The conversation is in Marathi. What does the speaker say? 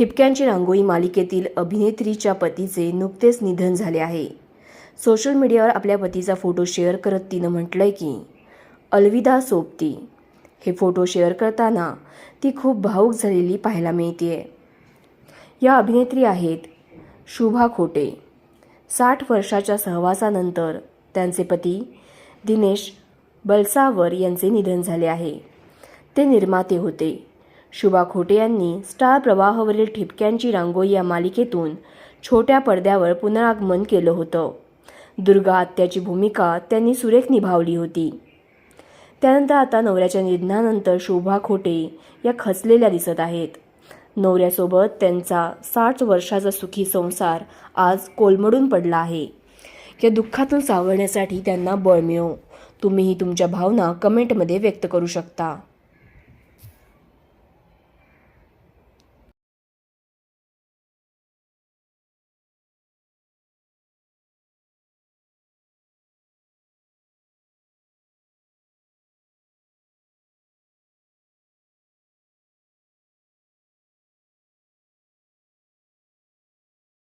ठिपक्यांची रांगोळी मालिकेतील अभिनेत्रीच्या पतीचे नुकतेच निधन झाले आहे. सोशल मीडियावर आपल्या पतीचा फोटो शेअर करत तिनं म्हटलंय की अलविदा सोबती. हे फोटो शेअर करताना ती खूप भावूक झालेली पाहायला मिळते या अभिनेत्री आहेत शुभा खोटे. साठ वर्षाच्या सहवासानंतर त्यांचे पती दिनेश बलसावर यांचे निधन झाले आहे. ते निर्माते होते. शुभा खोटे यांनी स्टार प्रवाहावरील ठिपक्यांची रांगोळी या मालिकेतून छोट्या पडद्यावर पुनरागमन केलं होतं. दुर्गा आत्याची भूमिका त्यांनी सुरेख निभावली होती. त्यानंतर आता नवऱ्याच्या निधनानंतर शोभा खोटे या खचलेल्या दिसत आहेत. नवऱ्यासोबत त्यांचा साठ वर्षाचा सुखी संसार आज कोलमडून पडला आहे. या दुःखातून सावरण्यासाठी त्यांना बळ मिळो. तुम्हीही तुमच्या भावना कमेंटमध्ये व्यक्त करू शकता.